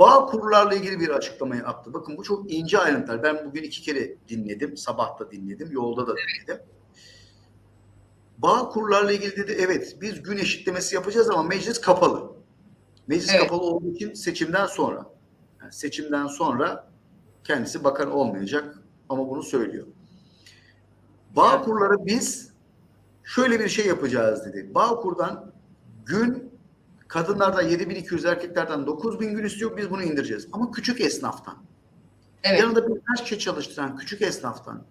Bağ kurlarla ilgili bir açıklama yaptı. Bakın bu çok ince ayrıntılar. Ben bugün iki kere dinledim. Sabah da dinledim. Yolda da dinledim. Bağ kurlarla ilgili dedi evet biz gün eşitlemesi yapacağız ama meclis kapalı. Meclis Evet. kapalı olduğu için seçimden sonra yani seçimden sonra kendisi bakan olmayacak ama bunu söylüyor. Bağ Evet. kurları biz şöyle bir şey yapacağız dedi. Bağkur'dan gün kadınlardan 7200 erkeklerden 9000 gün istiyor biz bunu indireceğiz. Ama küçük esnaftan. Evet. Yanında birkaç kişi çalıştıran küçük esnaftan.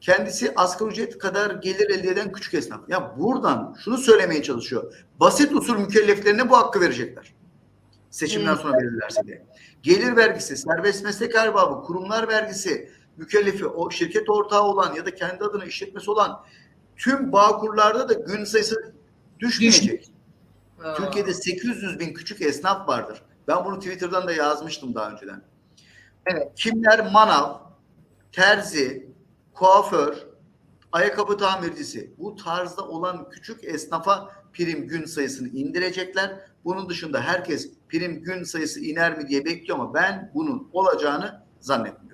Kendisi asgari ücret kadar gelir elde eden küçük esnaf. Ya buradan şunu söylemeye çalışıyor. Basit usul mükelleflerine bu hakkı verecekler. Seçimden sonra verirlerse diye. Gelir vergisi, serbest meslek erbabı, kurumlar vergisi, mükellefi, o şirket ortağı olan ya da kendi adına işletmesi olan tüm bağ kurlarda da gün sayısı düşmeyecek. Ha. Türkiye'de 800 bin küçük esnaf vardır. Ben bunu Twitter'dan da yazmıştım daha önceden. Evet. Kimler manav, terzi, kuaför, ayakkabı tamircisi bu tarzda olan küçük esnafa prim gün sayısını indirecekler. Bunun dışında herkes prim gün sayısı iner mi diye bekliyor ama ben bunun olacağını zannetmiyorum.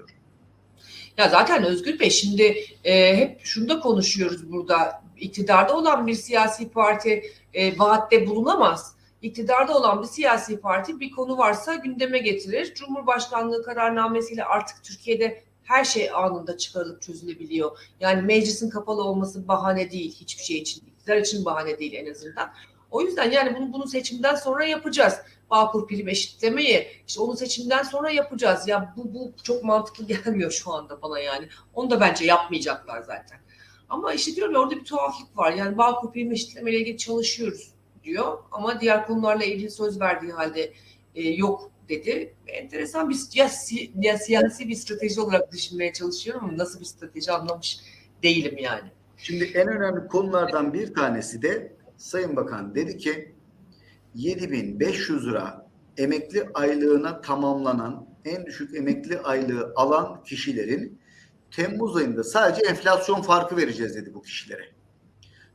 Ya zaten Özgür Bey şimdi e, hep şunu da konuşuyoruz burada. İktidarda olan bir siyasi parti e, vaatte bulunamaz. İktidarda olan bir siyasi parti bir konu varsa gündeme getirir. Cumhurbaşkanlığı kararnamesiyle artık Türkiye'de her şey anında çıkarılıp çözülebiliyor. Yani meclisin kapalı olması bahane değil hiçbir şey için. İktidar için bahane değil en azından. O yüzden yani bunu, bunu seçimden sonra yapacağız. Bağkur prim eşitlemeyi işte onu seçimden sonra yapacağız. Ya bu, bu çok mantıklı gelmiyor şu anda bana yani. Onu da bence yapmayacaklar zaten. Ama işte diyorum ya orada bir tuhaflık var. Yani Bağkur prim eşitlemeyle ilgili çalışıyoruz diyor. Ama diğer konularla ilgili söz verdiği halde e, yok dedi. Enteresan bir ya, si- ya siyasi bir strateji olarak düşünmeye çalışıyorum ama nasıl bir strateji anlamış değilim yani. Şimdi en önemli konulardan bir tanesi de Sayın Bakan dedi ki 7500 lira emekli aylığına tamamlanan en düşük emekli aylığı alan kişilerin Temmuz ayında sadece enflasyon farkı vereceğiz dedi bu kişilere.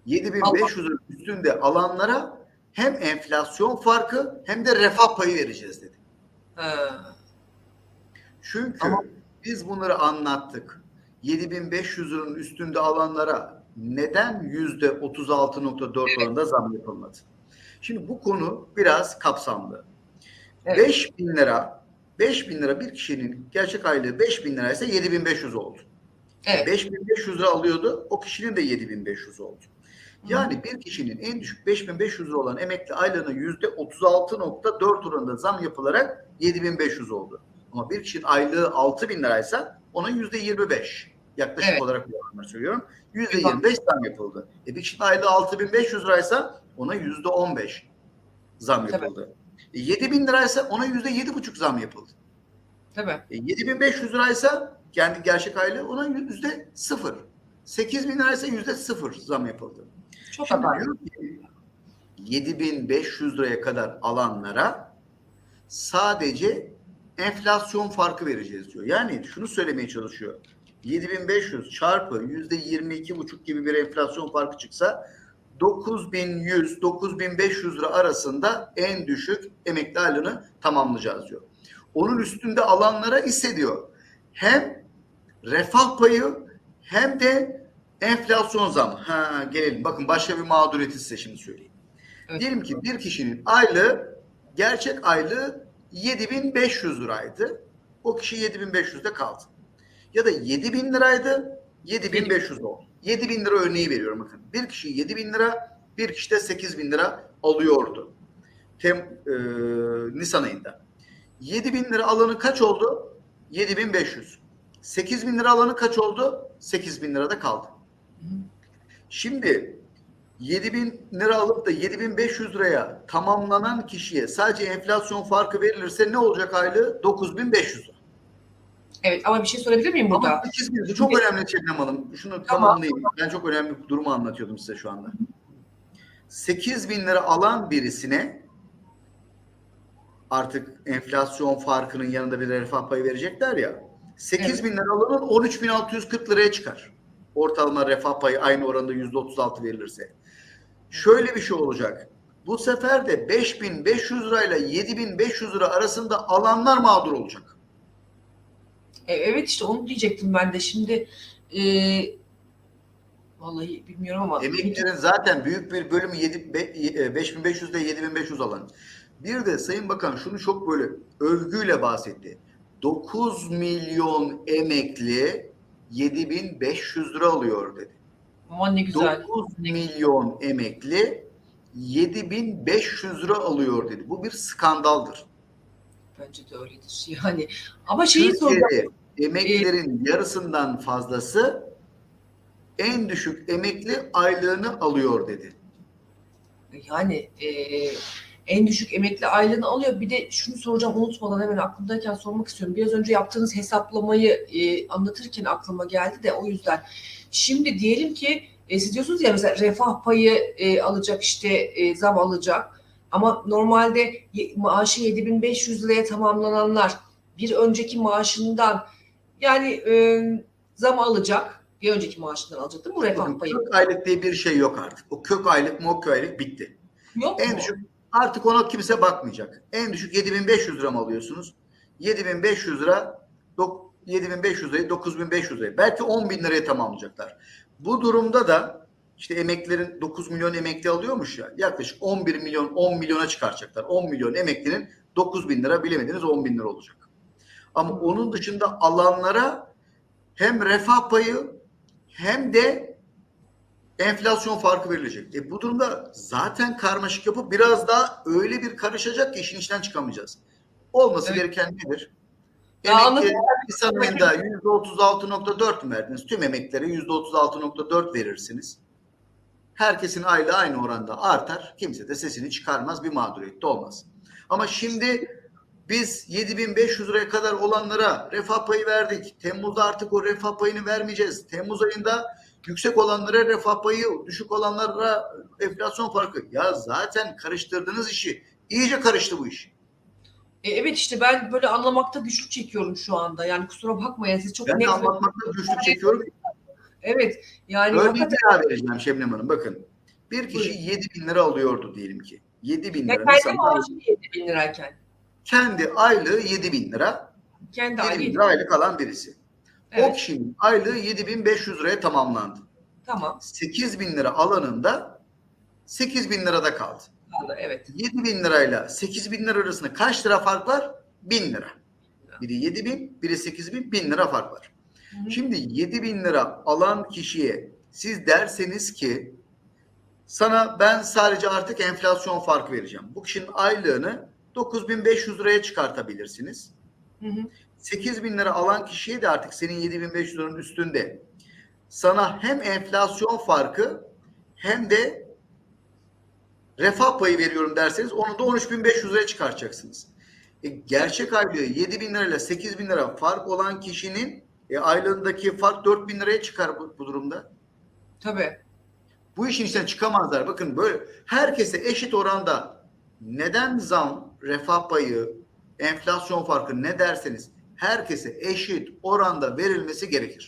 7500 lira üstünde alanlara hem enflasyon farkı hem de refah payı vereceğiz dedi. Çünkü Ama- biz bunları anlattık. 7500 liranın üstünde alanlara neden yüzde 36.4 oranında zam yapılmadı? Şimdi bu konu biraz kapsamlı. Evet. 5000 lira 5000 lira bir kişinin gerçek aylığı 5000 liraysa 7500 oldu. evet. 5500 lira alıyordu. O kişinin de 7500 oldu. Yani bir kişinin en düşük 5500 lira olan emekli aylığına yüzde 36.4 oranında zam yapılarak 7500 oldu. Ama bir kişinin aylığı 6000 liraysa ona yüzde 25. Yaklaşık Evet. olarak bu oranları söylüyorum. Yüzde 25 zam yapıldı. E bir kişinin aylığı 6500 liraysa ona yüzde 15 zam Tabii. yapıldı. E 7000 liraysa ona yüzde 7,5 zam yapıldı. Tabii. E, 7500 liraysa kendi gerçek aylığı ona yüzde sıfır. 8000 liraysa yüzde sıfır zam yapıldı. Çok Şimdi abartı. diyor ki 7500 liraya kadar alanlara sadece enflasyon farkı vereceğiz diyor. Yani şunu söylemeye çalışıyor. 7500 çarpı yüzde 22 buçuk gibi bir enflasyon farkı çıksa 9100 9500 lira arasında en düşük emekli aylığını tamamlayacağız diyor. Onun üstünde alanlara ise diyor hem refah payı hem de enflasyon zam. Ha gelelim. Bakın başka bir mağduriyeti size şimdi söyleyeyim. Evet. Diyelim ki bir kişinin aylığı gerçek aylığı 7500 liraydı. O kişi 7500'de kaldı. Ya da 7000 liraydı 7500 oldu. 7000 lira örneği veriyorum bakın. Bir kişi 7000 lira, bir kişi de 8000 lira alıyordu. Tem, e, Nisan ayında. 7000 lira alanı kaç oldu? 7500. 8000 lira alanı kaç oldu? 8000 lirada kaldı. Şimdi 7000 lira alıp da 7500 liraya tamamlanan kişiye sadece enflasyon farkı verilirse ne olacak aylığı? 9500 lira. Evet ama bir şey sorabilir miyim burada? Ama 8000 lira çok önemli Şebnem Hanım. Şunu Tamam. tamamlayayım. Ben çok önemli bir durumu anlatıyordum size şu anda. 8000 lira alan birisine artık enflasyon farkının yanında bir refah payı verecekler ya. 8 bin lira alanın 13.640 liraya çıkar. Ortalama refah payı aynı oranda %36 verilirse. Şöyle bir şey olacak. Bu sefer de 5500 lirayla 7500 lira arasında alanlar mağdur olacak. E, evet işte onu diyecektim ben de. Şimdi e, vallahi bilmiyorum ama Emeklilerin zaten büyük bir bölümü 7, be- e, 5500 ile 7500 alan. Bir de Sayın Bakan şunu çok böyle övgüyle bahsetti. 9 milyon emekli 7500 lira alıyor dedi. aman ne güzel. 9 milyon emekli 7500 lira alıyor dedi. Bu bir skandaldır. Bence de öyledir. Yani ama şeyi soracağım. Emeklilerin yarısından fazlası en düşük emekli aylığını alıyor dedi. Yani e, en düşük emekli aylığını alıyor. Bir de şunu soracağım unutmadan hemen aklımdayken sormak istiyorum. Biraz önce yaptığınız hesaplamayı e, anlatırken aklıma geldi de o yüzden. Şimdi diyelim ki e, siz diyorsunuz ya mesela refah payı e, alacak işte e, zam alacak. Ama normalde maaşı 7500 liraya tamamlananlar bir önceki maaşından yani e, zam alacak. Bir önceki maaşından alacak değil mi bu refah payı? kök aylık diye bir şey yok artık. O kök aylık kök aylık bitti. Yok En mu? düşük artık ona kimse bakmayacak. En düşük 7500 lira mı alıyorsunuz? 7500 lira dok- 7500 lirayı 9500 liraya belki 10 bin liraya tamamlayacaklar. Bu durumda da işte emeklilerin 9 milyon emekli alıyormuş ya yaklaşık 11 milyon 10 milyona çıkaracaklar. 10 milyon emeklinin 9 bin lira bilemediniz 10 bin lira olacak. Ama onun dışında alanlara hem refah payı hem de enflasyon farkı verilecek. E bu durumda zaten karmaşık yapıp biraz daha öyle bir karışacak ki işin içinden çıkamayacağız. Olması Evet. gereken nedir? Emekli. Nisan ayında %36.4 mü verdiniz? Tüm emeklilere %36.4 verirsiniz. Herkesin aylığı aynı oranda artar. Kimse de sesini çıkarmaz. Bir mağduriyet de olmaz. Ama şimdi biz 7500 liraya kadar olanlara refah payı verdik. Temmuz'da artık o refah payını vermeyeceğiz. Temmuz ayında yüksek olanlara refah payı, düşük olanlara enflasyon farkı. Ya zaten karıştırdığınız işi. İyice karıştı bu iş. E, evet işte ben böyle anlamakta güçlük çekiyorum şu anda. Yani kusura bakmayın siz çok Ben net. de anlatmakta güçlük çekiyorum. Evet yani Örneğin hakikaten vereceğim Şebnem Hanım. Bakın. Bir kişi 7 bin lira alıyordu diyelim ki. 7 bin ya lira. kendi Nisan ayında maaşı 7 bin lirayken. Kendi aylığı 7 bin lira. Kendi 7 aile bin lira aylık alan birisi. O Evet kişinin aylığı 7500 liraya tamamlandı. tamam. 8 bin lira alanında 8 bin lirada kaldı. Kaldı, Evet. 7 bin lirayla 8 bin lira arasında kaç lira fark var? 1000 lira. Biri 7 bin, biri 8 bin, 1000 lira fark var. Hı hı. Şimdi 7 bin lira alan kişiye siz derseniz ki sana ben sadece artık enflasyon farkı vereceğim. Bu kişinin aylığını 9500 liraya çıkartabilirsiniz. Hı hı. 8 bin lira alan kişiye de artık senin 7500 liranın üstünde sana hem enflasyon farkı hem de refah payı veriyorum derseniz onu da 13.500 liraya çıkartacaksınız. E, gerçek aylığı 7 bin lirayla 8 bin lira fark olan kişinin e, aylığındaki fark 4 bin liraya çıkar bu, bu durumda. Tabii. Bu işin içinden çıkamazlar. Bakın böyle herkese eşit oranda neden zam, refah payı, enflasyon farkı ne derseniz herkese eşit oranda verilmesi gerekir.